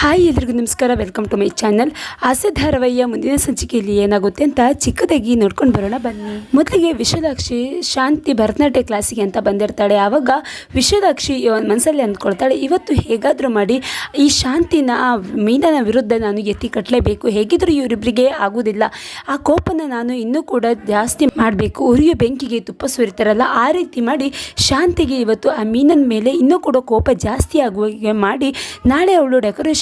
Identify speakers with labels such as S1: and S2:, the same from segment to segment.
S1: Hi ಎಲ್ರಿಗೂ ನಮಸ್ಕಾರ welcome to my channel ಆಸೆ ಧಾರವಯ್ಯ ಮುಂದಿನ ಸಂಚಿಕೆಯಲ್ಲಿ ಏನಾಗುತ್ತೆ ಅಂತ ಚಿಕ್ಕದಾಗಿ ನೋಡ್ಕೊಂಡು ಬರೋಣ, ಬನ್ನಿ. ಮೊದಲಿಗೆ ವಿಶ್ವದಾಕ್ಷಿ ಶಾಂತಿ ಭರತನಾಟ್ಯ ಕ್ಲಾಸಿಗೆ ಅಂತ ಬಂದಿರ್ತಾಳೆ. ಆವಾಗ ವಿಶ್ವದಾಕ್ಷಿ ಮನಸ್ಸಲ್ಲಿ ಅಂದ್ಕೊಳ್ತಾಳೆ, ಇವತ್ತು ಹೇಗಾದರೂ ಮಾಡಿ, ಈ ಶಾಂತಿನ ಮೀನನ ವಿರುದ್ಧ ನಾನು ಎತ್ತಿ ಕಟ್ಟಲೇಬೇಕು ಹೇಗಿದ್ರೂ ಇವರಿಬ್ಬರಿಗೆ ಆಗೋದಿಲ್ಲ. ಆ ಕೋಪನ ನಾನು ಇನ್ನೂ ಕೂಡ ಜಾಸ್ತಿ ಮಾಡಬೇಕು. ಉರಿಯೋ ಬೆಂಕಿಗೆ ತುಪ್ಪ ಸುರಿತಾರಲ್ಲ, ಆ ರೀತಿ ಮಾಡಿ ಶಾಂತಿಗೆ ಇವತ್ತು ಆ ಮೀನನ ಮೇಲೆ ಇನ್ನೂ ಕೂಡ ಕೋಪ ಜಾಸ್ತಿ ಆಗುವ ಮಾಡಿ, ನಾಳೆ ಅವಳು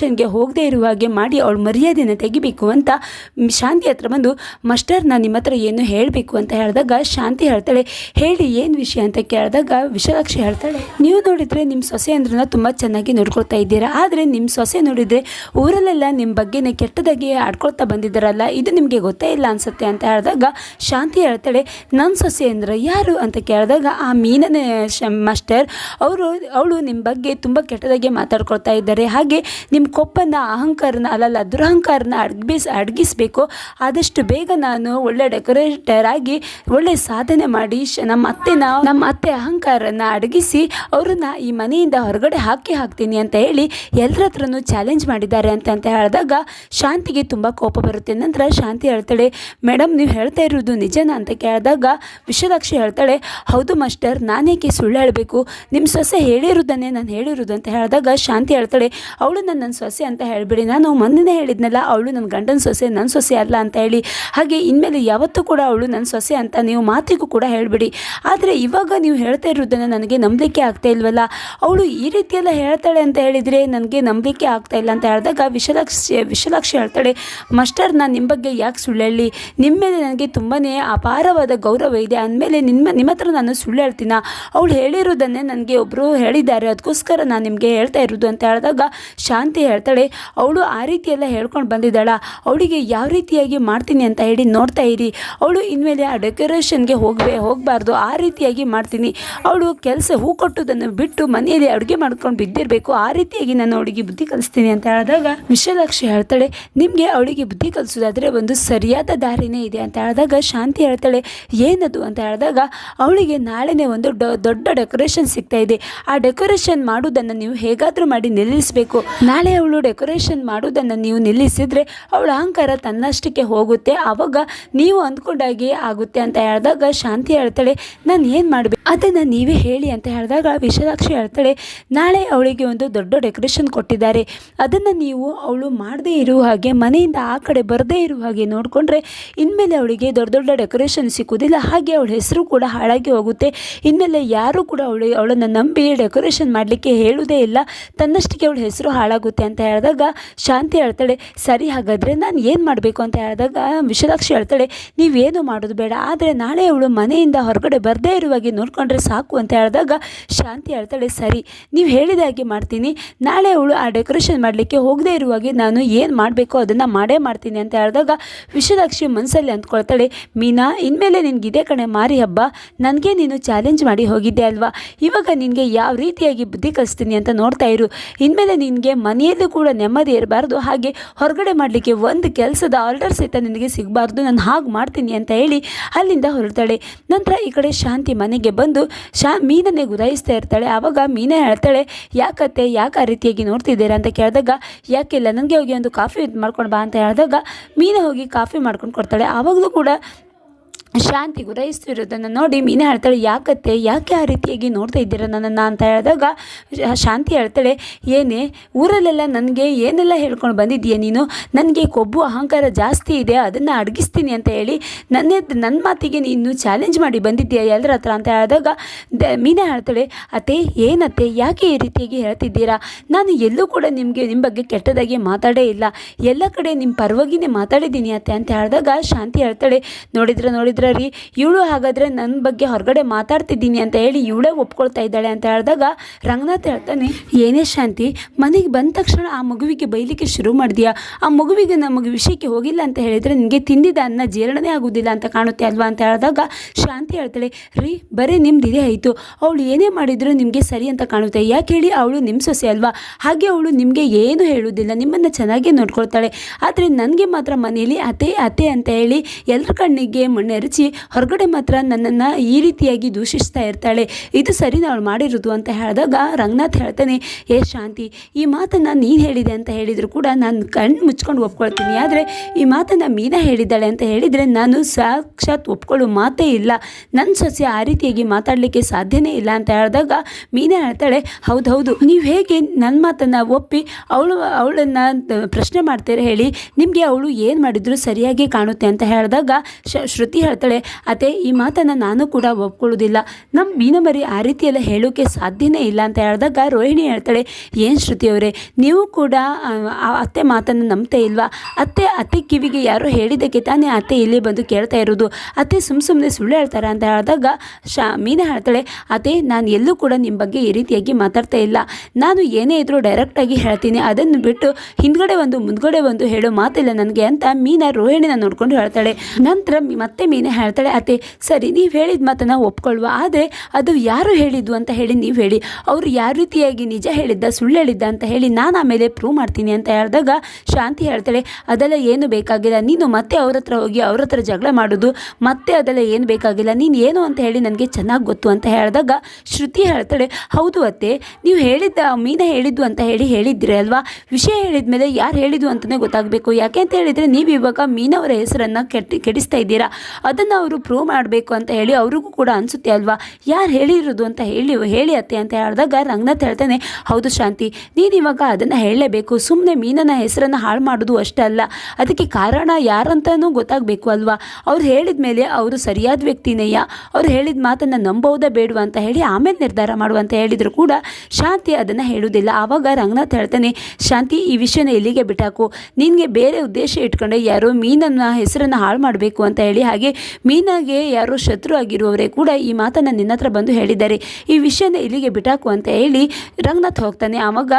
S1: ಡೆಕೋರೇಷನ್ಗೆ ಹೋಗದೆ ಇರುವ ಹಾಗೆ ಮಾಡಿ ಅವಳು ಮರ್ಯಾದೆನ ತೆಗಿಬೇಕು ಅಂತ ಶಾಂತಿ ಹತ್ರ ಬಂದು ಮಾಸ್ಟರ್ ನಾನು ನಿಮ್ಮ ಹತ್ರ ಏನು ಹೇಳಬೇಕು? ಅಂತ ಹೇಳಿದಾಗ ಶಾಂತಿ ಹೇಳ್ತಾಳೆ, ಹೇಳಿ, ಏನು ವಿಷಯ? ಅಂತ ಕೇಳಿದಾಗ ವಿಶಾಲಾಕ್ಷಿ ಹೇಳ್ತಾಳೆ, ನೀವು ನೋಡಿದರೆ ನಿಮ್ಮ ಸೊಸೆ ಅಂದ್ರನ್ನ ತುಂಬ ಚೆನ್ನಾಗಿ ನೋಡ್ಕೊಳ್ತಾ ಇದ್ದೀರಾ? ಆದರೆ ನಿಮ್ಮ ಸೊಸೆ ನೋಡಿದರೆ ಊರಲ್ಲೆಲ್ಲ ನಿಮ್ಮ ಬಗ್ಗೆನೇ ಕೆಟ್ಟದಾಗಿ ಆಡ್ಕೊಳ್ತಾ ಬಂದಿದ್ದಾರಲ್ಲ, ಇದು ನಿಮಗೆ ಗೊತ್ತೇ ಇಲ್ಲ ಅನ್ಸುತ್ತೆ? ಅಂತ ಹೇಳಿದಾಗ ಶಾಂತಿ ಹೇಳ್ತಾಳೆ ನನ್ನ ಸೊಸೆ ಅಂದ್ರೆ ಯಾರು? ಅಂತ ಕೇಳಿದಾಗ ಆ ಮೀನನ ಮಾಸ್ಟರ್, ಅವರು, ಅವಳು ನಿಮ್ಮ ಬಗ್ಗೆ ತುಂಬ ಕೆಟ್ಟದಾಗಿ ಮಾತಾಡ್ಕೊಳ್ತಾ ಇದ್ದಾರೆ. ಹಾಗೆ ನಿಮ್ಮ ಕೊಪ್ಪನ ಅಹಂಕಾರನ, ಅಲ್ಲಲ್ಲ ದುರಹಂಕಾರನ ಅಡ್ಗಿಸ್, ಅಡಗಿಸ್ಬೇಕು. ಆದಷ್ಟು ಬೇಗ ನಾನು ಒಳ್ಳೆ ಡೆಕೋರೇಟರ್ ಆಗಿ ಒಳ್ಳೆ ಸಾಧನೆ ಮಾಡಿ ನಮ್ಮ ಅತ್ತೆನ, ನಮ್ಮ ಅತ್ತೆ ಅಹಂಕಾರನ ಅಡಗಿಸಿ ಅವ್ರನ್ನ ಈ ಮನೆಯಿಂದ ಹೊರಗಡೆ ಹಾಕಿ ಹಾಕ್ತೀನಿ ಅಂತ ಹೇಳಿ ಎಲ್ಲರ ಹತ್ರನೂ ಚಾಲೆಂಜ್ ಮಾಡಿದ್ದಾರೆ ಅಂತ ಅಂತ ಹೇಳಿದಾಗ ಶಾಂತಿಗೆ ತುಂಬ ಕೋಪ ಬರುತ್ತೆ. ನಂತರ ಶಾಂತಿ ಹೇಳ್ತಾಳೆ ಮೇಡಮ್ ನೀವು ಹೇಳ್ತಾ ಇರೋದು ನಿಜನಾ? ಅಂತ ಕೇಳಿದಾಗ ವಿಶ್ವದಾಕ್ಷಿ ಹೇಳ್ತಾಳೆ, ಹೌದು ಮಾಸ್ಟರ್, ನಾನೇಕೆ ಸುಳ್ಳು ಹೇಳಬೇಕು? ನಿಮ್ಮ ಸೊಸೆ ಹೇಳಿರೋದನ್ನೇ ನಾನು ಹೇಳಿರೋದು ಅಂತ ಹೇಳಿದಾಗ ಶಾಂತಿ ಹೇಳ್ತಾಳೆ, ಅವಳು ನನ್ನ ನನ್ನ ಸೊಸೆ ಅಂತ ಹೇಳಿಬಿಡಿ. ನಾನು ಮೊನ್ನೆ ಹೇಳಿದ್ನಲ್ಲ, ಅವಳು ನನ್ನ ಗಂಡನ ಸೊಸೆ ನನ್ನ ಸೊಸೆ ಅಲ್ಲ ಅಂತ ಹೇಳಿ. ಹಾಗೆ ಇನ್ಮೇಲೆ ಯಾವತ್ತೂ ಕೂಡ ಅವಳು ನನ್ನ ಸೊಸೆ ಅಂತ ನೀವು ಮಾತಿಗೂ ಕೂಡ ಹೇಳಿಬಿಡಿ. ಆದರೆ ಇವಾಗ ನೀವು ಹೇಳ್ತಾ ಇರೋದನ್ನು ನನಗೆ ನಂಬಲಿಕ್ಕೆ ಆಗ್ತಾ ಇಲ್ವಲ್ಲ? ಅವಳು ಈ ರೀತಿಯೆಲ್ಲ ಹೇಳ್ತಾಳೆ ಅಂತ ಹೇಳಿದರೆ ನನಗೆ ನಂಬಲಿಕ್ಕೆ ಆಗ್ತಾ ಇಲ್ಲ ಅಂತ ಹೇಳಿದಾಗ ವಿಶಾಲಾಕ್ಷಿ ವಿಶಾಲಾಕ್ಷಿ ಹೇಳ್ತಾಳೆ, ಮಾಸ್ಟರ್, ನಾನು ನಿಮ್ಮ ಬಗ್ಗೆ ಯಾಕೆ ಸುಳ್ಳು ಹೇಳಿ? ನಿಮ್ಮ ಮೇಲೆ ನನಗೆ ತುಂಬಾ ಅಪಾರವಾದ ಗೌರವ ಇದೆ. ಅಂದಮೇಲೆ ನಿಮ್ಮ ನಿಮ್ಮ ಹತ್ರ ನಾನು ಸುಳ್ಳು ಹೇಳ್ತೀನ? ಅವಳು ಹೇಳಿರೋದನ್ನೇ ನನಗೆ ಒಬ್ಬರು ಹೇಳಿದ್ದಾರೆ. ಅದಕ್ಕೋಸ್ಕರ ನಾನು ನಿಮಗೆ ಹೇಳ್ತಾ ಇರೋದು. ಅಂತ ಹೇಳಿದಾಗ ಶಾಂತಿ ಹೇಳ್ತಾಳೆ, ಅವಳು ಆ ರೀತಿಯೆಲ್ಲ ಹೇಳ್ಕೊಂಡು ಬಂದಿದ್ದಾಳ. ಅವಳಿಗೆ ಯಾವ ರೀತಿಯಾಗಿ ಮಾಡ್ತೀನಿ ಅಂತ ಹೇಳಿ ನೋಡ್ತಾ ಇರಿ. ಅವಳು ಇನ್ಮೇಲೆ ಆ ಡೆಕೋರೇಷನ್ಗೆ ಹೋಗಬೇ, ಹೋಗಬಾರ್ದು. ಆ ರೀತಿಯಾಗಿ ಮಾಡ್ತೀನಿ. ಅವಳು ಕೆಲಸ ಹೂ ಕೊಟ್ಟುದನ್ನು ಬಿಟ್ಟು ಮನೆಯಲ್ಲಿ ಅಡುಗೆ ಮಾಡ್ಕೊಂಡು ಬಿದ್ದಿರಬೇಕು. ಆ ರೀತಿಯಾಗಿ ನಾನು ಅವಳಿಗೆ ಬುದ್ಧಿ ಕಲಿಸ್ತೀನಿ ಅಂತ ಹೇಳಿದಾಗ ವಿಶಾಲಾಕ್ಷಿ ಹೇಳ್ತಾಳೆ, ನಿಮಗೆ ಅವಳಿಗೆ ಬುದ್ಧಿ ಕಲಿಸೋದಾದರೆ ಒಂದು ಸರಿಯಾದ ದಾರಿನೇ ಇದೆ ಅಂತ ಹೇಳಿದಾಗ ಶಾಂತಿ ಹೇಳ್ತಾಳೆ, ಏನದು? ಅಂತ ಹೇಳಿದಾಗ, ಅವಳಿಗೆ ನಾಳೆನೇ ಒಂದು ದೊಡ್ಡ ಡೆಕೋರೇಷನ್ ಸಿಗ್ತಾ ಇದೆ. ಆ ಡೆಕೋರೇಷನ್ ಮಾಡೋದನ್ನು ನೀವು ಹೇಗಾದರೂ ಮಾಡಿ ನಿಲ್ಲಿಸಬೇಕು. ನಾಳೆ ಅವಳು ಡೆಕೋರೇಷನ್ ಮಾಡೋದನ್ನು ನೀವು ನಿಲ್ಲಿಸಿದ್ರೆ ಅವಳ ಅಹಂಕಾರ ತನ್ನಷ್ಟಕ್ಕೆ ಹೋಗುತ್ತೆ. ಆವಾಗ ನೀವು ಅಂದ್ಕೊಂಡಾಗೆ ಆಗುತ್ತೆ ಅಂತ ಹೇಳಿದಾಗ ಶಾಂತಿ ಹೇಳ್ತಾಳೆ, ನಾನು ಏನು ಮಾಡಬೇಕು? ಅದನ್ನು ನೀವೇ ಹೇಳಿ ಅಂತ ಹೇಳಿದಾಗ ವಿಶಾಲಾಕ್ಷಿ ಹೇಳ್ತಾಳೆ, ನಾಳೆ ಅವಳಿಗೆ ಒಂದು ದೊಡ್ಡ ಡೆಕೋರೇಷನ್ ಕೊಟ್ಟಿದ್ದಾರೆ. ಅದನ್ನು ನೀವು ಅವಳು ಮಾಡದೇ ಇರುವ ಹಾಗೆ, ಮನೆಯಿಂದ ಆ ಕಡೆ ಬರದೇ ಇರುವ ಹಾಗೆ ನೋಡಿಕೊಂಡ್ರೆ ಇನ್ಮೇಲೆ ಅವಳಿಗೆ ದೊಡ್ಡ ದೊಡ್ಡ ಡೆಕೋರೇಷನ್ ಸಿಕ್ಕುವುದಿಲ್ಲ ಹಾಗೆ ಅವಳ ಹೆಸರು ಕೂಡ ಹಾಳಾಗಿ ಹೋಗುತ್ತೆ. ಇನ್ಮೇಲೆ ಯಾರೂ ಕೂಡ ಅವಳು, ಅವಳನ್ನು ನಂಬಿ ಡೆಕೋರೇಷನ್ ಮಾಡಲಿಕ್ಕೆ ಹೇಳುವುದೇ ಇಲ್ಲ. ತನ್ನಷ್ಟಕ್ಕೆ ಅವಳ ಹೆಸರು ಹಾಳಾಗುತ್ತೆ ಅಂತ ಹೇಳಿದಾಗ ಶಾಂತಿ ಹೇಳ್ತಾಳೆ, ಸರಿ, ಹಾಗಾದರೆ ನಾನು ಏನು ಮಾಡಬೇಕು? ಅಂತ ಹೇಳಿದಾಗ ವಿಶಾಲಾಕ್ಷಿ ಹೇಳ್ತಾಳೆ, ನೀವೇನು ಮಾಡೋದು ಬೇಡ. ಆದರೆ ನಾಳೆ ಅವಳು ಮನೆಯಿಂದ ಹೊರಗಡೆ ಬರದೇ ಇರುವಾಗೆ ನೋಡಿಕೊಂಡ್ರೆ ಸಾಕು ಅಂತ ಹೇಳಿದಾಗ ಶಾಂತಿ ಹೇಳ್ತಾಳೆ, ಸರಿ, ನೀವು ಹೇಳಿದ ಹಾಗೆ ಮಾಡ್ತೀನಿ. ನಾಳೆ ಅವಳು ಆ ಡೆಕೋರೇಷನ್ ಮಾಡಲಿಕ್ಕೆ ಹೋಗದೇ ಇರುವಾಗೆ ನಾನು ಏನು ಮಾಡಬೇಕೋ ಅದನ್ನು ಮಾಡೇ ಮಾಡ್ತೀನಿ ಅಂತ ಹೇಳಿದಾಗ ವಿಶಾಲಾಕ್ಷಿ ಮನಸ್ಸಲ್ಲಿ ಅಂದ್ಕೊಳ್ತಾಳೆ, ಮೀನಾ, ಇನ್ಮೇಲೆ ನಿನ್ಗೆ ಇದೇ ಕಣೆ ಮಾರಿ ಹಬ್ಬ. ನನಗೆ ನೀನು ಚಾಲೆಂಜ್ ಮಾಡಿ ಹೋಗಿದ್ದೆ ಅಲ್ವಾ? ಇವಾಗ ನಿನಗೆ ಯಾವ ರೀತಿಯಾಗಿ ಬುದ್ಧಿ ಕಲಿಸ್ತೀನಿ ಅಂತ ನೋಡ್ತಾ ಇರು. ಇನ್ಮೇಲೆ ನಿನಗೆ ಮನೆಯಲ್ಲೂ ಕೂಡ ನೆಮ್ಮದಿ ಇರಬಾರ್ದು. ಹಾಗೆ ಹೊರಗಡೆ ಮಾಡಲಿಕ್ಕೆ ಒಂದು ಕೆಲಸದ ಆರ್ಡರ್ ಸಹಿತ ನಿನಗೆ ಸಿಗಬಾರ್ದು. ನಾನು ಹಾಗೆ ಮಾಡ್ತೀನಿ ಅಂತ ಹೇಳಿ ಅಲ್ಲಿಂದ ಹೊರಡ್ತಾಳೆ. ನಂತರ ಈ ಕಡೆ ಶಾಂತಿ ಮನೆಗೆ ಬಂದು ಶಾ ಮೀನನ್ನೇ ಗುರಾಯಿಸ್ತಾ ಇರ್ತಾಳೆ. ಆವಾಗ ಮೀನ ಹೇಳ್ತಾಳೆ, ಯಾಕತ್ತೆ, ಯಾಕೆ ಆ ರೀತಿಯಾಗಿ ನೋಡ್ತಿದ್ದೀರಾ? ಅಂತ ಕೇಳಿದಾಗ, ಯಾಕಿಲ್ಲ, ನನಗೆ ಹೋಗಿ ಒಂದು ಕಾಫಿ ಮಾಡ್ಕೊಂಡು ಬಾ ಅಂತ ಹೇಳಿದಾಗ, ಮೀನ ಹೋಗಿ ಕಾಫಿ ಮಾಡ್ಕೊಂಡು ಕೊಡ್ತಾಳೆ. ಆವಾಗಲೂ ಕೂಡ ಶಾಂತಿ ಗುರಾಯಿಸ್ತಿರೋದನ್ನು ನೋಡಿ ಮೀನ ಹೇಳ್ತಾಳೆ, ಯಾಕತ್ತೆ? ಯಾಕೆ ಆ ರೀತಿಯಾಗಿ ನೋಡ್ತಾ ಇದ್ದೀರಾ ನನ್ನನ್ನು? ಅಂತ ಹೇಳಿದಾಗ ಶಾಂತಿ ಹೇಳ್ತಾಳೆ, ಏನೇ, ಊರಲ್ಲೆಲ್ಲ ನನಗೆ ಏನೆಲ್ಲ ಹೇಳ್ಕೊಂಡು ಬಂದಿದ್ದೀಯ ನೀನು? ನನಗೆ ಕೊಬ್ಬು ಅಹಂಕಾರ ಜಾಸ್ತಿ ಇದೆ, ಅದನ್ನು ಅಡಗಿಸ್ತೀನಿ ಅಂತ ಹೇಳಿ ನನ್ನೇ ನನ್ನ ಮಾತಿಗೆ ನೀನು ಚಾಲೆಂಜ್ ಮಾಡಿ ಬಂದಿದ್ದೀಯ ಎಲ್ಲರ ಹತ್ರ? ಅಂತ ಹೇಳಿದಾಗ, ದ, ಮೀನ ಹೇಳ್ತಾಳೆ, ಅತ್ತೆ, ಏನತ್ತೆ? ಯಾಕೆ ಈ ರೀತಿಯಾಗಿ ಹೇಳ್ತಿದ್ದೀರಾ? ನಾನು ಎಲ್ಲೂ ಕೂಡ ನಿಮಗೆ ನಿಮ್ಮ ಬಗ್ಗೆ ಕೆಟ್ಟದಾಗಿ ಮಾತಾಡೇ ಇಲ್ಲ. ಎಲ್ಲ ಕಡೆ ನಿಮ್ಮ ಪರವಾಗಿನೇ ಮಾತಾಡಿದ್ದೀನಿ ಅತ್ತೆ. ಅಂತ ಹೇಳಿದಾಗ, ಶಾಂತಿ ಹೇಳ್ತಾಳೆ, ನೋಡಿದ್ರೆ ನೋಡಿದ್ರೆ ರೀ? ಇವಳು ಹಾಗಾದರೆ ನನ್ನ ಬಗ್ಗೆ ಹೊರಗಡೆ ಮಾತಾಡ್ತಿದ್ದೀನಿ ಅಂತ ಹೇಳಿ ಇವಳೇ ಒಪ್ಕೊಳ್ತಾ ಇದ್ದಾಳೆ ಅಂತ ಹೇಳಿದಾಗ ರಂಗನಾಥ್ ಹೇಳ್ತಾನೆ, ಏನೇ ಶಾಂತಿ, ಮನೆಗೆ ಬಂದ ತಕ್ಷಣ ಆ ಮಗುವಿಗೆ ಬೈಲಿಕ್ಕೆ ಶುರು ಮಾಡಿದ್ಯಾ? ಆ ಮಗುವಿಗೆ ನಮಗೆ ವಿಷಯಕ್ಕೆ ಹೋಗಿಲ್ಲ ಅಂತ ಹೇಳಿದರೆ ನಿಮಗೆ ತಿಂದಿದ್ದ ಅನ್ನ ಜೀರ್ಣನೇ ಆಗೋದಿಲ್ಲ ಅಂತ ಕಾಣುತ್ತೆ ಅಲ್ವಾ? ಅಂತ ಹೇಳಿದಾಗ ಶಾಂತಿ ಹೇಳ್ತಾಳೆ, ರೀ, ಬರೀ ನಿಮ್ದು ಇದೇ ಆಯಿತು. ಅವಳು ಏನೇ ಮಾಡಿದ್ರು ನಿಮಗೆ ಸರಿ ಅಂತ ಕಾಣುತ್ತೆ. ಯಾಕೆ ಹೇಳಿ ಅವಳು ನಿಮ್ಮ ಸೊಸೆ ಅಲ್ವಾ? ಹಾಗೆ ಅವಳು ನಿಮಗೆ ಏನು ಹೇಳುವುದಿಲ್ಲ ನಿಮ್ಮನ್ನು ಚೆನ್ನಾಗಿ ನೋಡ್ಕೊಳ್ತಾಳೆ. ಆದರೆ ನನಗೆ ಮಾತ್ರ ಮನೆಯಲ್ಲಿ ಅತೆ ಅತೆ ಅಂತ ಹೇಳಿ ಎಲ್ಲರ ಕಣ್ಣಿಗೆ ಮಣ್ಣೆರಚಿ ಮೆಚ್ಚಿ ಹೊರಗಡೆ ಮಾತ್ರ ನನ್ನನ್ನು ಈ ರೀತಿಯಾಗಿ ದೂಷಿಸ್ತಾ ಇರ್ತಾಳೆ. ಇದು ಸರಿ ಅವಳು ಮಾಡಿರೋದು ಅಂತ ಹೇಳಿದಾಗ ರಂಗನಾಥ್ ಹೇಳ್ತಾನೆ, ಏ ಶಾಂತಿ, ಈ ಮಾತನ್ನು ನೀನು ಹೇಳಿದೆ ಅಂತ ಹೇಳಿದರೂ ಕೂಡ ನಾನು ಕಣ್ಣು ಮುಚ್ಕೊಂಡು ಒಪ್ಕೊಳ್ತೀನಿ. ಆದರೆ ಈ ಮಾತನ್ನು ಮೀನಾ ಹೇಳಿದ್ದಾಳೆ ಅಂತ ಹೇಳಿದರೆ ನಾನು ಸಾಕ್ಷಾತ್ ಒಪ್ಕೊಳ್ಳೋ ಮಾತೇ ಇಲ್ಲ. ನನ್ನ ಸಸ್ಯ ಆ ರೀತಿಯಾಗಿ ಮಾತಾಡಲಿಕ್ಕೆ ಸಾಧ್ಯನೇ ಇಲ್ಲ ಅಂತ ಹೇಳಿದಾಗ ಮೀನಾ ಹೇಳ್ತಾಳೆ, ಹೌದು ಹೌದು, ನೀವು ಹೇಗೆ ನನ್ನ ಮಾತನ್ನು ಒಪ್ಪಿ ಅವಳು, ಅವಳನ್ನು ಪ್ರಶ್ನೆ ಮಾಡ್ತೀರಾ ಹೇಳಿ. ನಿಮಗೆ ಅವಳು ಏನು ಮಾಡಿದ್ರು ಸರಿಯಾಗಿ ಕಾಣುತ್ತೆ ಅಂತ ಹೇಳಿದಾಗ ಶ್ರುತಿ ಹೇಳ್ತಾಳೆ ಅತ್ತೆ, ಈ ಮಾತನ್ನು ನಾನು ಕೂಡ ಒಪ್ಕೊಳ್ಳೋದಿಲ್ಲ. ನಮ್ಮ ಮೀನಮರಿ ಆ ರೀತಿಯೆಲ್ಲ ಹೇಳೋಕ್ಕೆ ಸಾಧ್ಯನೇ ಇಲ್ಲ ಅಂತ ಹೇಳಿದಾಗ ರೋಹಿಣಿ ಹೇಳ್ತಾಳೆ, ಏನು ಶ್ರುತಿ ಅವರೇ, ನೀವು ಕೂಡ ಅತ್ತೆ ಮಾತನ್ನು ನಂಬ್ತಾ ಇಲ್ವಾ? ಅತ್ತೆ ಅತ್ತೆ ಕಿವಿಗೆ ಯಾರೋ ಹೇಳಿದ್ದಕ್ಕೆ ತಾನೇ ಅತ್ತೆ ಇಲ್ಲಿ ಬಂದು ಕೇಳ್ತಾ ಇರೋದು. ಅತ್ತೆ ಸುಮ್ಮ ಸುಮ್ಮನೆ ಸುಳ್ಳು ಹೇಳ್ತಾರೆ ಅಂತ ಹೇಳಿದಾಗ ಶಾ, ಮೀನ ಹೇಳ್ತಾಳೆ, ಅತ್ತೆ, ನಾನು ಎಲ್ಲೂ ಕೂಡ ನಿಮ್ಮ ಬಗ್ಗೆ ಈ ರೀತಿಯಾಗಿ ಮಾತಾಡ್ತಾ ಇಲ್ಲ. ನಾನು ಏನೇ ಇದ್ರೂ ಡೈರೆಕ್ಟಾಗಿ ಹೇಳ್ತೀನಿ. ಅದನ್ನು ಬಿಟ್ಟು ಹಿಂದ್ಗಡೆ ಒಂದು, ಮುಂದ್ಗಡೆ ಒಂದು ಹೇಳೋ ಮಾತಿಲ್ಲ ನನಗೆ ಅಂತ ಮೀನ ರೋಹಿಣಿನ ನೋಡ್ಕೊಂಡು ಹೇಳ್ತಾಳೆ. ನಂತರ ಮತ್ತೆ ಮೀನಾ ಹೇಳ್ತಾಳೆ, ಅತ್ತೆ, ಸರಿ, ನೀವು ಹೇಳಿದ ಮಾತನ್ನು ಒಪ್ಕೊಳ್ಳುವ ಆದರೆ ಅದು ಯಾರು ಹೇಳಿದ್ದು ಅಂತ ಹೇಳಿ ನೀವು ಹೇಳಿ. ಅವರು ಯಾವ ರೀತಿಯಾಗಿ ನಿಜ ಹೇಳಿದ್ದ, ಸುಳ್ಳು ಹೇಳಿದ್ದ ಅಂತ ಹೇಳಿ ನಾನು ಆಮೇಲೆ ಪ್ರೂವ್ ಮಾಡ್ತೀನಿ ಅಂತ ಹೇಳಿದಾಗ ಶಾಂತಿ ಹೇಳ್ತಾಳೆ, ಅದೆಲ್ಲ ಏನು ಬೇಕಾಗಿಲ್ಲ. ನೀನು ಮತ್ತೆ ಅವ್ರ ಹತ್ರ ಹೋಗಿ ಅವ್ರ ಹತ್ರ ಜಗಳ ಮಾಡೋದು. ಮತ್ತೆ ಅದೆಲ್ಲ ಏನು ಬೇಕಾಗಿಲ್ಲ. ನೀನು ಏನು ಅಂತ ಹೇಳಿ ನನಗೆ ಚೆನ್ನಾಗಿ ಗೊತ್ತು ಅಂತ ಹೇಳಿದಾಗ ಶ್ರುತಿ ಹೇಳ್ತಾಳೆ, ಹೌದು ಅತ್ತೆ, ನೀವು ಹೇಳಿದ್ದ, ಮೀನಾ ಹೇಳಿದ್ದು ಅಂತ ಹೇಳಿ ಹೇಳಿದ್ರಿ ಅಲ್ವಾ? ವಿಷಯ ಹೇಳಿದ ಮೇಲೆ ಯಾರು ಹೇಳಿದ್ದು ಅಂತಲೇ ಗೊತ್ತಾಗಬೇಕು. ಯಾಕೆ ಅಂತ ಹೇಳಿದರೆ ನೀವು ಇವಾಗ ಮೀನವರ ಹೆಸರನ್ನು ಕೆಟ್ಟಿ, ಕೆಡಿಸ್ತಾ ಇದ್ದೀರಾ? ಅದನ್ನು ಅವರು ಪ್ರೂವ್ ಮಾಡಬೇಕು ಅಂತ ಹೇಳಿ ಅವ್ರಿಗೂ ಕೂಡ ಅನಿಸುತ್ತೆ ಅಲ್ವಾ? ಯಾರು ಹೇಳಿರೋದು ಅಂತ ಹೇಳಿ ಹೇಳಿ ಅತ್ತೆ ಅಂತ ಹೇಳಿದಾಗ ರಂಗನಾಥ್ ಹೇಳ್ತಾನೆ, ಹೌದು ಶಾಂತಿ, ನೀನು ಇವಾಗ ಅದನ್ನು ಹೇಳಲೇಬೇಕು. ಸುಮ್ಮನೆ ಮೀನನ ಹೆಸರನ್ನು ಹಾಳು ಮಾಡೋದು ಅಷ್ಟೇ ಅಲ್ಲ. ಅದಕ್ಕೆ ಕಾರಣ ಯಾರಂತನೂ ಗೊತ್ತಾಗಬೇಕು ಅಲ್ವಾ? ಅವ್ರು ಹೇಳಿದ ಮೇಲೆ ಅವರು ಸರಿಯಾದ ವ್ಯಕ್ತಿನೇಯ? ಅವ್ರು ಹೇಳಿದ ಮಾತನ್ನು ನಂಬೋದೇ ಬೇಡವಾ ಅಂತ ಹೇಳಿ ಆಮೇಲೆ ನಿರ್ಧಾರ ಮಾಡು ಅಂತ ಹೇಳಿದ್ರು ಕೂಡ ಶಾಂತಿ ಅದನ್ನು ಹೇಳುವುದಿಲ್ಲ. ಆವಾಗ ರಂಗನಾಥ್ ಹೇಳ್ತಾನೆ, ಶಾಂತಿ, ಈ ವಿಷಯನ ಇಲ್ಲಿಗೆ ಬಿಟ್ಟಾಕು? ನಿನಗೆ ಬೇರೆ ಉದ್ದೇಶ ಇಟ್ಕೊಂಡೆ ಯಾರೋ ಮೀನನ್ನು ಹೆಸರನ್ನು ಹಾಳು ಮಾಡಬೇಕು ಅಂತ ಹೇಳಿ. ಹಾಗೆ ಮೀನಾಗೆ ಯಾರೋ ಶತ್ರು ಆಗಿರುವವರೇ ಕೂಡ ಈ ಮಾತನ್ನು ನಿನ್ನ ಹತ್ರ ಬಂದು ಹೇಳಿದ್ದಾರೆ. ಈ ವಿಷಯನ ಇಲ್ಲಿಗೆ ಬಿಟ್ಟಾಕು ಅಂತ ಹೇಳಿ ರಂಗನಾಥ್ ಹೋಗ್ತಾನೆ. ಆವಾಗ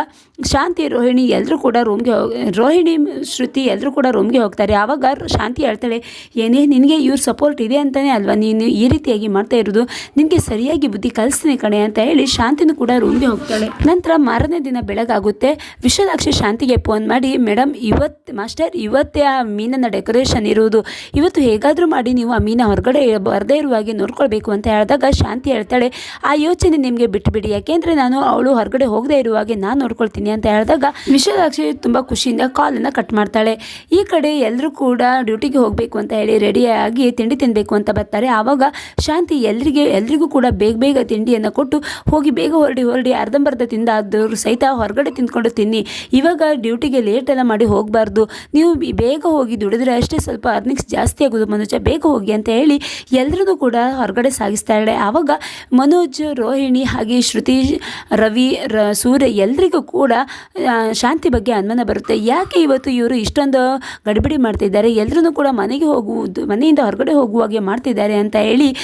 S1: ಶಾಂತಿ, ರೋಹಿಣಿ ಎಲ್ಲರೂ ಕೂಡ ರೂಮ್ಗೆ ಹೋಗ, ರೋಹಿಣಿ ಶ್ರುತಿ ಎಲ್ಲರೂ ಕೂಡ ರೂಮ್ಗೆ ಹೋಗ್ತಾರೆ. ಆವಾಗ ಶಾಂತಿ ಹೇಳ್ತಾಳೆ, ಏನೇ ನಿನಗೆ ಇವ್ರ ಸಪೋರ್ಟ್ ಇದೆ ಅಂತಲೇ ಅಲ್ವಾ? ನೀನು ಈ ರೀತಿಯಾಗಿ ಮಾಡ್ತಾ ಇರೋದು, ನಿನಗೆ ಸರಿಯಾಗಿ ಬುದ್ಧಿ ಕಲಿಸ್ತೀನಿ ಕಣೆ ಅಂತ ಹೇಳಿ ಶಾಂತಿನೂ ಕೂಡ ರೂಮ್ಗೆ ಹೋಗ್ತಾಳೆ. ನಂತರ ಮಾರನೇ ದಿನ ಬೆಳಗಾಗುತ್ತೆ. ವಿಶ್ವದಾಕ್ಷಿ ಶಾಂತಿಗೆ ಫೋನ್ ಮಾಡಿ ಮೇಡಮ್ ಇವತ್ತು ಮಾಸ್ಟರ್, ಇವತ್ತೇ ಆ ಮೀನನ್ನು ಡೆಕೋರೇಷನ್ ಇರುವುದು. ಇವತ್ತು ಹೇಗಾದರೂ ಮಾಡಿ ನೀವು ಮೀನ ಹೊರಗಡೆ ಬರದೇ ಇರುವ ಹಾಗೆ ನೋಡ್ಕೊಳ್ಬೇಕು ಅಂತ ಹೇಳಿದಾಗ ಶಾಂತಿ ಹೇಳ್ತಾಳೆ, ಆ ಯೋಚನೆ ನಿಮಗೆ ಬಿಟ್ಟುಬಿಡಿ ಯಾಕೆಂದರೆ ನಾನು ಅವಳು ಹೊರಗಡೆ ಹೋಗದೇ ಇರುವಾಗೆ ನಾನು ನೋಡ್ಕೊಳ್ತೀನಿ ಅಂತ ಹೇಳಿದಾಗ ವಿಶಾಲಾಕ್ಷಿ ತುಂಬ ಖುಷಿಯಿಂದ ಕಾಲನ್ನು ಕಟ್ ಮಾಡ್ತಾಳೆ. ಈ ಕಡೆ ಎಲ್ಲರೂ ಕೂಡ ಡ್ಯೂಟಿಗೆ ಹೋಗಬೇಕು ಅಂತ ಹೇಳಿ ರೆಡಿಯಾಗಿ ತಿಂಡಿ ತಿನ್ನಬೇಕು ಅಂತ ಬರ್ತಾರೆ. ಆವಾಗ ಶಾಂತಿ ಎಲ್ಲರಿಗೆ ಎಲ್ರಿಗೂ ಕೂಡ ಬೇಗ ಬೇಗ ತಿಂಡಿಯನ್ನು ಕೊಟ್ಟು ಹೋಗಿ ಬೇಗ ಹೊರಡಿ ಹೊರಡಿ ಅರ್ಧಂಬರ್ಧ ತಿಂದಾದವರು ಸಹಿತ ಹೊರಗಡೆ ತಿಂದ್ಕೊಂಡು ತಿನ್ನಿ. ಇವಾಗ ಡ್ಯೂಟಿಗೆ ಲೇಟೆಲ್ಲ ಮಾಡಿ ಹೋಗಬಾರ್ದು. ನೀವು ಬೇಗ ಹೋಗಿ ದುಡಿದ್ರೆ ಅಷ್ಟೇ ಸ್ವಲ್ಪ ಅರ್ನಿಂಗ್ಸ್ ಜಾಸ್ತಿ ಆಗೋದು ಮನುಷ್ಯ. ಬೇಗ ಹೋಗಿ ಅಂತ ಹೇಳಿ ಎಲ್ಲರನ್ನೂ ಕೂಡ ಹೊರಗಡೆ ಸಾಗಿಸ್ತಾಳೆ ಆವಾಗ ಮನೋಜ್, ರೋಹಿಣಿ ಹಾಗೆ ಶ್ರುತಿ, ರವಿ, ರ, ಸೂರ್ಯ ಎಲ್ಲರಿಗೂ ಕೂಡ ಶಾಂತಿ ಬಗ್ಗೆ ಅನುಮಾನ ಬರುತ್ತೆ. ಯಾಕೆ ಇವತ್ತು ಇವರು ಇಷ್ಟೊಂದು ಗಡಿಬಿಡಿ ಮಾಡ್ತಿದ್ದಾರೆ? ಎಲ್ಲರೂ ಕೂಡ ಮನೆಗೆ ಹೋಗುವುದು ಮನೆಯಿಂದ ಹೊರಗಡೆ ಹೋಗುವಾಗೆ ಮಾಡ್ತಿದ್ದಾರೆ ಅಂತ ಹೇಳಿ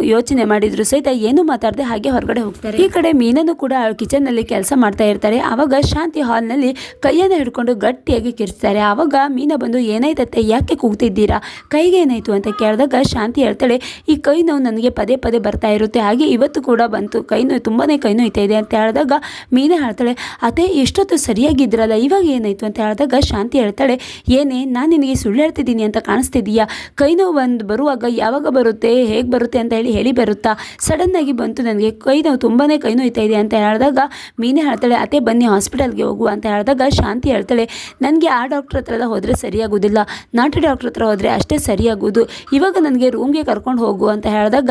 S1: ಯೋಚನೆ ಮಾಡಿದ್ರು ಸಹಿತ ಏನು ಮಾತಾಡದೆ ಹಾಗೆ ಹೊರಗಡೆ ಹೋಗ್ತಾರೆ. ಈ ಕಡೆ ಮೀನನ್ನು ಕೂಡ ಕಿಚನ್ನಲ್ಲಿ ಕೆಲಸ ಮಾಡ್ತಾ ಇರ್ತಾರೆ. ಆವಾಗ ಶಾಂತಿ ಹಾಲ್ನಲ್ಲಿ ಕೈಯನ್ನು ಹಿಡ್ಕೊಂಡು ಗಟ್ಟಿಯಾಗಿ ಕಿರ್ಸ್ತಾರೆ ಆವಾಗ ಮೀನ ಬಂದು, ಏನಾಯ್ತತ್ತೆ? ಯಾಕೆ ಕೂಗ್ತಿದ್ದೀರಾ? ಕೈಗೆ ಏನಾಯಿತು? ಅಂತ ಕೇಳಿದಾಗ ಶಾಂತಿ ಹೇಳ್ತಾಳೆ, ಈ ಕೈ ನೋವು ನನಗೆ ಪದೇ ಪದೇ ಬರ್ತಾ ಇರುತ್ತೆ, ಹಾಗೆ ಇವತ್ತು ಕೂಡ ಬಂತು. ಕೈ ನೋವು ತುಂಬಾ ಕೈ ನೋಯ್ತಾ ಇದೆ ಅಂತ ಹೇಳಿದಾಗ ಮೀನ ಹೇಳ್ತಾಳೆ ಅದೇ ಎಷ್ಟೊತ್ತು ಸರಿಯಾಗಿದ್ರಲ್ಲ ಇವಾಗ ಏನಾಯಿತು? ಅಂತ ಹೇಳಿದಾಗ ಶಾಂತಿ ಹೇಳ್ತಾಳೆ, ಏನೇ, ನಾನು ನಿನಗೆ ಸುಳ್ಳು ಹೇಳ್ತಿದ್ದೀನಿ ಅಂತ ಕಾಣಿಸ್ತಿದೀಯಾ ಕೈ ನೋವು ಬಂದು ಬರುವಾಗ ಯಾವಾಗ ಬರುತ್ತೆ, ಹೇಗೆ ಬರುತ್ತೆ ಅಂತ ಹೇಳಿ ಹೇಳಿ ಬರುತ್ತಾ? ಸಡನ್ನಾಗಿ ಬಂತು ನನಗೆ, ಕೈ ನೋವು ತುಂಬಾ ಕೈ ನೋಯ್ತಾ ಇದೆ ಅಂತ ಹೇಳಿದಾಗ ಮೀನೇ ಹೇಳ್ತಾಳೆ, ಅತ್ತೆ, ಬನ್ನಿ ಹಾಸ್ಪಿಟಲ್ಗೆ ಹೋಗುವ ಅಂತ ಹೇಳಿದಾಗ ಶಾಂತಿ ಹೇಳ್ತಾಳೆ, ನನಗೆ ಆ ಡಾಕ್ಟ್ರ್ ಹತ್ರ ಹೋದರೆ ಸರಿಯಾಗೋದಿಲ್ಲ. ನಾಟಿ ಡಾಕ್ಟ್ರ್ ಹತ್ರ ಹೋದರೆ ಅಷ್ಟೇ ಸರಿಯಾಗೋದು ಇವಾಗ ನನಗೆ ರೂಮ್ಗೆ ಕರ್ಕೊಂಡು ಹೋಗು ಅಂತ ಹೇಳಿದಾಗ,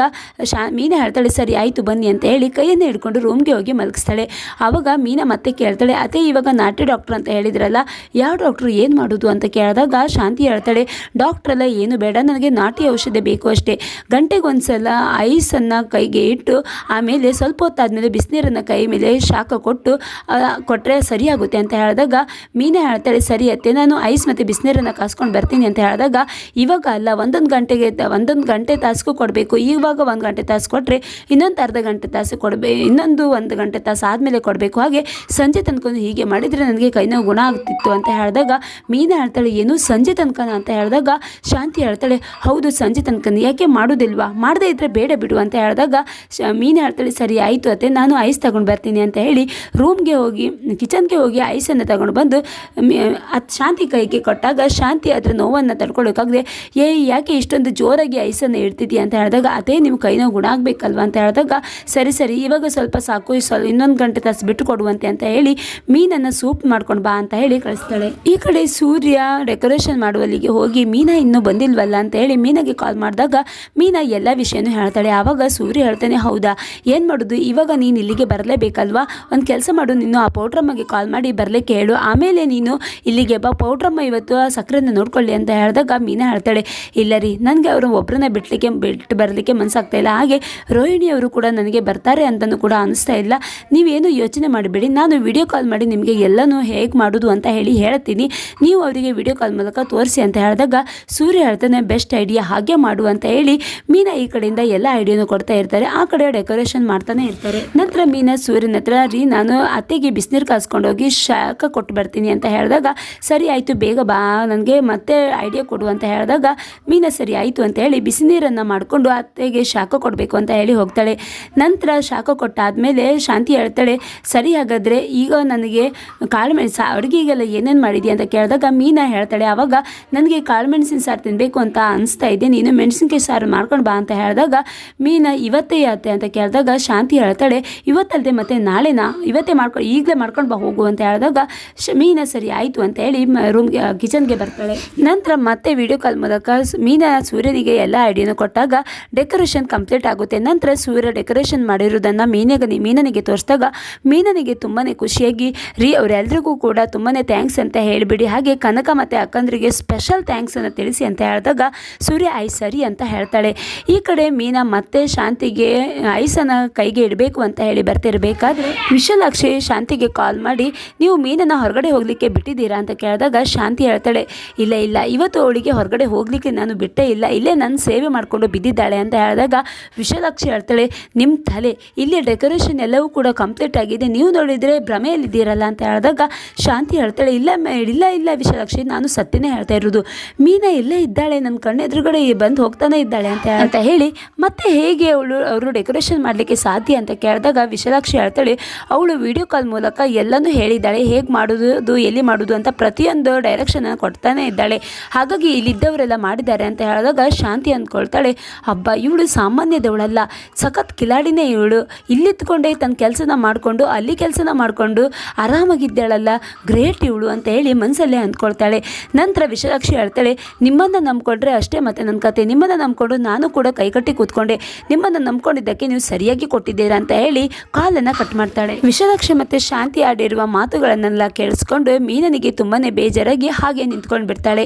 S1: ಶಾ, ಮೀನಾ ಹೇಳ್ತಾಳೆ, ಸರಿ, ಆಯಿತು, ಬನ್ನಿ ಅಂತ ಹೇಳಿ ಕೈಯನ್ನು ಹಿಡ್ಕೊಂಡು ರೂಮ್ಗೆ ಹೋಗಿ ಮಲಗಿಸ್ತಾಳೆ. ಆವಾಗ ಮೀನಾ ಮತ್ತೆ ಕೇಳ್ತಾಳೆ ಅದೇ ಇವಾಗ ನಾಟಿ ಡಾಕ್ಟ್ರ್ ಅಂತ ಹೇಳಿದ್ರಲ್ಲ, ಯಾವ ಡಾಕ್ಟ್ರು ಏನು ಮಾಡೋದು? ಅಂತ ಕೇಳಿದಾಗ ಶಾಂತಿ ಹೇಳ್ತಾಳೆ ಡಾಕ್ಟ್ರೆಲ್ಲ ಏನು ಬೇಡ, ನನಗೆ ನಾಟಿ ಔಷಧಿ ಬೇಕು ಅಷ್ಟೇ. ಗಂಟೆಗೆ ಒಂದ್ಸಲ ಐಸನ್ನು ಕೈಗೆ ಇಟ್ಟು, ಆಮೇಲೆ ಸ್ವಲ್ಪ ಹೊತ್ತಾದಮೇಲೆ ಬಿಸಿನೀರನ್ನು ಕೈ ಮೇಲೆ ಶಾಖ ಕೊಟ್ಟು ಕೊಟ್ಟರೆ ಸರಿಯಾಗುತ್ತೆ ಅಂತ ಹೇಳಿದಾಗ ಮೀನಾ ಹೇಳ್ತಾಳೆ, ಸರಿ ಅತ್ತೆ, ನಾನು ಐಸ್ ಮತ್ತು ಬಿಸಿನೀರನ್ನು ಕಾಸ್ಕೊಂಡು ಬರ್ತೀನಿ ಅಂತ ಹೇಳಿದಾಗ, ಇವಾಗ ಅಲ್ಲ, ಒಂದೊಂದು ಗಂಟೆಗೆ ತ- ಒಂದೊಂದು ಗಂಟೆ ತಾಸು ಕೊಡಬೇಕು. ಇವಾಗ ಒಂದು ಗಂಟೆ ತಾಸು ಕೊಟ್ಟರೆ ಇನ್ನೊಂದು ಅರ್ಧ ಗಂಟೆ ತಾಸು ಕೊಡಬೇ, ಇನ್ನೊಂದು ಒಂದು ಗಂಟೆ ತಾಸು ಆದಮೇಲೆ ಕೊಡಬೇಕು. ಹಾಗೆ ಸಂಜೆ ತನಕ ಹೀಗೆ ಮಾಡಿದರೆ ನನಗೆ ಕೈನೋ ಗುಣ ಆಗ್ತಿತ್ತು ಅಂತ ಹೇಳಿದಾಗ ಮೀನಾ ಹೇಳ್ತಾಳೆ, ಏನು ಸಂಜೆ ತನಕ ಅಂತ ಹೇಳಿದಾಗ ಶಾಂತಿ ಹೇಳ್ತಾಳೆ, ಹೌದು, ಸಂಜೆ ತನಕ ಯಾಕೆ ಮಾಡೋದಿಲ್ವಾ? ಮಾಡದೇ ಇದ್ದರೆ ಬೇಡ ಬಿಡು ಅಂತ ಹೇಳಿದಾಗ ಶ, ಮೀನು ಹೇಳ್ತಾಳೆ, ಸರಿ ಆಯಿತು ಅತ್ತೆ, ನಾನು ಐಸ್ ತಗೊಂಡು ಬರ್ತೀನಿ ಅಂತ ಹೇಳಿ ರೂಮ್ಗೆ ಹೋಗಿ, ಕಿಚನ್ಗೆ ಹೋಗಿ ಐಸನ್ನು ತಗೊಂಡು ಬಂದು ಶಾಂತಿ ಕೈಗೆ ಕೊಟ್ಟಾಗ ಶಾಂತಿ ಅದರ ನೋವನ್ನು ತಡ್ಕೊಳ್ಳೋಕ್ಕಾಗದೆ ಏ ಯಾಕೆ ಇಷ್ಟೊಂದು ಜೋರಾಗಿ ಐಸನ್ನು ಇಡ್ತಿದ್ಯಾ ಅಂತ ಹೇಳಿದಾಗ, ಅದೇ ನಿಮ್ಮ ಕೈನೋ ಗುಣ ಆಗಬೇಕಲ್ವ? ಅಂತ ಹೇಳಿದಾಗ, ಸರಿ ಸರಿ, ಇವಾಗ ಸ್ವಲ್ಪ ಸಾಕು ಸ್ವಲ್ಪ ಇನ್ನೊಂದು ಗಂಟೆ ತಾಸು ಬಿಟ್ಟು ಕೊಡುವಂತೆ ಅಂತ ಹೇಳಿ ಮೀನನ್ನು ಸೂಪ್ ಮಾಡ್ಕೊಂಡು ಬಾ ಅಂತ ಹೇಳಿ ಕಳಿಸ್ತಾಳೆ. ಈ ಕಡೆ ಸೂರ್ಯ ಡೆಕೋರೇಷನ್ ಮಾಡುವಲ್ಲಿಗೆ ಹೋಗಿ, ಮೀನಾ ಇನ್ನೂ ಬಂದಿಲ್ವಲ್ಲ? ಅಂತ ಹೇಳಿ ಮೀನಾಗೆ ಕಾಲ್ ಮಾಡಿದಾಗ, ಮೀನಾ ಎಲ್ಲ ವಿಷಯನೂ ಹೇಳ್ತಾಳೆ. ಆವಾಗ ಸೂರ್ಯ ಹೇಳ್ತಾನೆ, ಹೌದಾ, ಏನು ಮಾಡೋದು? ಇವಾಗ ನೀನು ಇಲ್ಲಿಗೆ ಬರಲೇಬೇಕಲ್ವಾ ಒಂದು ಕೆಲಸ ಮಾಡು, ನೀನು ಆ ಪೌಡ್ರಮ್ಮಗೆ ಕಾಲ್ ಮಾಡಿ ಬರಲಿಕ್ಕೆ ಹೇಳು ಆಮೇಲೆ ನೀನು ಇಲ್ಲಿಗೆ ಬಾ, ಪೌಡ್ರಮ್ಮ ಇವತ್ತು ಸಕ್ಕರೆಯನ್ನು ನೋಡ್ಕೊಳ್ಳಿ ಅಂತ ಹೇಳಿದಾಗ ಮೀನಾ ಹೇಳ್ತಾಳೆ, ಇಲ್ಲ ರೀ, ನನಗೆ ಅವರು ಒಬ್ಬರನ್ನ ಬಿಡ್ಲಿಕ್ಕೆ ಬಿಟ್ಟು ಬರಲಿಕ್ಕೆ ಮನಸ್ಸಾಗ್ತಾ ಇಲ್ಲ. ಹಾಗೆ ರೋಹಿಣಿ ಅವರು ಕೂಡ ನನಗೆ ಬರ್ತಾರೆ ಅಂತಲೂ ಕೂಡ ಅನಿಸ್ತಾ ಇಲ್ಲ. ನೀವೇನು ಯೋಚನೆ ಮಾಡಬೇಡಿ. ನಾನು ವಿಡಿಯೋ ಕಾಲ್ ಮಾಡಿ ನಿಮಗೆ ಎಲ್ಲನೂ ಹೇಗೆ ಮಾಡೋದು ಅಂತ ಹೇಳಿ ಹೇಳ್ತೀನಿ. ನೀವು ಅವರಿಗೆ ವಿಡಿಯೋ ಕಾಲ್ ಮೂಲಕ ತೋರಿಸಿ ಅಂತ ಹೇಳಿದಾಗ ಸೂರ್ಯ ಹೇಳ್ತಾನೆ, ಬೆಸ್ಟ್ ಐಡಿಯಾ, ಹಾಗೆ ಮಾಡು ಅಂತ ಹೇಳಿ ಮೀನಾ ಈ ಕಡೆಯಿಂದ ಎಲ್ಲ ಐಡಿಯಾನು ಕೊಡ್ತಾ ಇರ್ತಾರೆ. ಆ ಕಡೆ ಡೆಕೋರೇಷನ್ ಮಾಡ್ತಾನೆ ಇರ್ತಾರೆ. ನಂತರ ಮೀನಾ ಸೂರ್ಯನ ಹತ್ರ, ರೀ, ನಾನು ಅತ್ತೆಗೆ ಬಿಸಿನೀರು ಕಾಸ್ಕೊಂಡೋಗಿ ಶಾಖ ಕೊಟ್ಟು ಬರ್ತೀನಿ ಅಂತ ಹೇಳಿದಾಗ, ಸರಿ ಆಯಿತು, ಬೇಗ ಬಾ, ನನಗೆ ಮತ್ತೆ ಐಡಿಯಾ ಕೊಡು ಅಂತ ಹೇಳಿದಾಗ ಮೀನಾ, ಸರಿ ಅಂತ ಹೇಳಿ ಬಿಸಿ ನೀರನ್ನು ಮಾಡಿಕೊಂಡು ಅತ್ತೆಗೆ ಶಾಖ ಕೊಡಬೇಕು ಅಂತ ಹೇಳಿ ಹೋಗ್ತಾಳೆ. ನಂತರ ಶಾಖ ಕೊಟ್ಟಾದಮೇಲೆ ಶಾಂತಿ ಹೇಳ್ತಾಳೆ, ಸರಿ ಹಾಗಾದರೆ ಈಗ ನನಗೆ ಕಾಳುಮೆಣಸು ಅಡುಗೆಗೆಲ್ಲ ಏನೇನು ಮಾಡಿದ್ಯಾ ಅಂತ ಕೇಳಿದಾಗ ಮೀನಾ ಹೇಳ್ತಾಳೆ ಆವಾಗ ನನಗೆ ಕಾಳುಮೆಣಸಿನ ಸಾರು ತಿನ್ನಬೇಕು ಅಂತ ಅನಿಸ್ತಾ ಇದೆ, ನೀನು ಮೆಣಸಿನಕಾಯಿ ಸಾರು ಮಾಡ್ಕೊಂಡು ಬಾ ಅಂತ ಹೇಳಿದಾಗ ಮೀನಾ, ಇವತ್ತೇ ಯಾತೆ ಅಂತ ಕೇಳಿದಾಗ ಶಾಂತಿ ಹೇಳ್ತಾಳೆ ಇವತ್ತಲ್ಲದೆ ಮತ್ತೆ ನಾಳೆನಾ? ಇವತ್ತೇ ಮಾಡ್ಕೊಂಡು ಈಗಲೇ ಮಾಡ್ಕೊಂಡು ಬಾ ಹೋಗು ಅಂತ ಹೇಳಿದಾಗ ಮೀನಾ, ಸರಿ ಆಯಿತು ಅಂತ ಹೇಳಿ ರೂಮ್ಗೆ, ಕಿಚನ್ಗೆ ಬರ್ತಾಳೆ. ನಂತರ ಮತ್ತೆ ವಿಡಿಯೋ ಕಾಲ್ ಮೂಲಕ ಮೀನಾ ಮೀನಾ ಸೂರ್ಯನಿಗೆ ಎಲ್ಲ ಐಡಿಯನ್ನು ಕೊಟ್ಟಾಗ ಡೆಕೋರೇಷನ್ ಕಂಪ್ಲೀಟ್ ಆಗುತ್ತೆ. ನಂತರ ಸೂರ್ಯ ಡೆಕೋರೇಷನ್ ಮಾಡಿರೋದನ್ನು ಮೀನಗನಿ ಮೀನನಿಗೆ ತೋರಿಸಿದಾಗ ಮೀನನಿಗೆ ತುಂಬಾ ಖುಷಿಯಾಗಿ, ರೀ ಅವರೆಲ್ಲರಿಗೂ ಕೂಡ ತುಂಬಾ ಥ್ಯಾಂಕ್ಸ್ ಅಂತ ಹೇಳಿಬಿಡಿ. ಹಾಗೆ ಕನಕ ಮತ್ತು ಅಕ್ಕಂದ್ರಿಗೆ ಸ್ಪೆಷಲ್ ಥ್ಯಾಂಕ್ಸನ್ನು ತಿಳಿಸಿ ಅಂತ ಹೇಳಿದಾಗ ಸೂರ್ಯ, ಐ, ಸರಿ ಅಂತ ಹೇಳ್ತಾಳೆ. ಈ ಕಡೆ ಮೀನ ಮತ್ತೆ ಶಾಂತಿಗೆ ಐಸನ್ನು ಕೈಗೆ ಇಡಬೇಕು ಅಂತ ಹೇಳಿ ಬರ್ತಿರಬೇಕಾದ್ರೆ ವಿಶಾಲಾಕ್ಷಿ ಶಾಂತಿಗೆ ಕಾಲ್ ಮಾಡಿ, ನೀವು ಮೀನನ್ನು ಹೊರಗಡೆ ಹೋಗಲಿಕ್ಕೆ ಬಿಟ್ಟಿದ್ದೀರಾ? ಅಂತ ಕೇಳಿದಾಗ ಶಾಂತಿ ಹೇಳ್ತಾಳೆ, ಇಲ್ಲ ಇಲ್ಲ. ಇವತ್ತು ಅವಳಿಗೆ ಹೊರಗಡೆ ಹೋಗಲಿಕ್ಕೆ ನಾನು ಬಿಟ್ಟೇ ಇಲ್ಲ. ಇಲ್ಲೇ ನನ್ನ ಸೇವೆ ಮಾಡಿಕೊಂಡು ಬಿದ್ದಿದ್ದಾಳೆ ಅಂತ ಹೇಳಿದಾಗ ವಿಶಾಲಾಕ್ಷಿ ಹೇಳ್ತಾಳೆ ನಿಮ್ಮ ತಲೆ ಇಲ್ಲಿ ಡೆಕೋರೇಷನ್ ಎಲ್ಲವೂ ಕೂಡ ಕಂಪ್ಲೀಟ್ ಆಗಿದೆ. ನೀವು ನೋಡಿದರೆ ಭ್ರಮೆಯಲ್ಲಿದ್ದೀರಲ್ಲ ಅಂತ ಹೇಳಿದಾಗ ಶಾಂತಿ ಹೇಳ್ತಾಳೆ ಇಲ್ಲ ಇಲ್ಲ ಇಲ್ಲ ವಿಶಾಲಾಕ್ಷಿ ನಾನು ಸತ್ಯನೇ ಹೇಳ್ತಾ ಇರೋದು. ಮೀನಾ ಇಲ್ಲೇ ಇದ್ದಾಳೆ ನನ್ನ ಕಣ್ಣೆದುರುಗಡೆ ಬಂದು ಹೋಗ್ತಾನೆ ಇದ್ದಾಳೆ ಅಂತ ಅಂತ ಹೇಳಿ ಮತ್ತೆ ಹೇಗೆ ಅವಳು ಅವರು ಡೆಕೋರೇಷನ್ ಮಾಡಲಿಕ್ಕೆ ಸಾಧ್ಯ ಅಂತ ಕೇಳಿದಾಗ ವಿಶಾಲಾಕ್ಷಿ ಹೇಳ್ತಾಳೆ ಅವಳು ವಿಡಿಯೋ ಕಾಲ್ ಮೂಲಕ ಎಲ್ಲನೂ ಹೇಳಿದ್ದಾಳೆ ಹೇಗೆ ಮಾಡೋದು ಎಲ್ಲಿ ಮಾಡೋದು ಅಂತ ಪ್ರತಿಯೊಂದು ಡೈರೆಕ್ಷನ್ ಕೊಡ್ತಾನೆ ಇದ್ದಾಳೆ. ಹಾಗಾಗಿ ಇಲ್ಲಿದ್ದವರೆಲ್ಲ ಮಾಡಿದ್ದಾರೆ ಅಂತ ಹೇಳಿದಾಗ ಶಾಂತಿ ಅಂದ್ಕೊಳ್ತಾಳೆ ಹಬ್ಬ ಇವಳು ಸಾಮಾನ್ಯದವಳಲ್ಲ ಸಖತ್ ಕಿಲಾಡಿನೇ ಇವಳು. ಇಲ್ಲಿತ್ಕೊಂಡೇ ತನ್ನ ಕೆಲಸನ ಮಾಡಿಕೊಂಡು, ಅಲ್ಲಿ ಕೆಲಸನ ಮಾಡಿಕೊಂಡು ಆರಾಮಾಗಿದ್ದಾಳಲ್ಲ. ಗ್ರೇಟ್ ಇವಳು ಅಂತ ಹೇಳಿ ಮನಸ್ಸಲ್ಲೇ ಅಂದ್ಕೊಳ್ತಾಳೆ. ನಂತರ ವಿಶಾಲಾಕ್ಷಿ ಹೇಳ್ತಾಳೆ, ನಿಮ್ಮನ್ನು ನಂಬ್ಕೊಂಡ್ರೆ ಅಷ್ಟೇ ಮತ್ತೆ ನನ್ನ ಕತೆ. ನಿಮ್ಮನ್ನು ನಂಬ್ಕೊಂಡು ನಾನು ಕೂಡ ಕೈಕಟ್ಟಿ ಕೂತ್ಕೊಂಡೆ. ನಿಮ್ಮನ್ನು ನಂಬ್ಕೊಂಡಿದ್ದಕ್ಕೆ ನೀವು ಸರಿಯಾಗಿ ಕೊಟ್ಟಿದ್ದೀರಾ ಅಂತ ಹೇಳಿ ಕಾಲನ್ನು ಕಟ್ ಮಾಡ್ತಾಳೆ. ವಿಶಾಲಾಕ್ಷಿ ಮತ್ತೆ ಶಾಂತಿ ಆಡಿರುವ ಮಾತುಗಳನ್ನೆಲ್ಲ ಕೇಳಿಸ್ಕೊಂಡು ಮೀನನಿಗೆ ತುಂಬಾ ಬೇಜಾರಾಗಿ ಹಾಗೆ ನಿಂತ್ಕೊಂಡು ಬಿಡ್ತಾಳೆ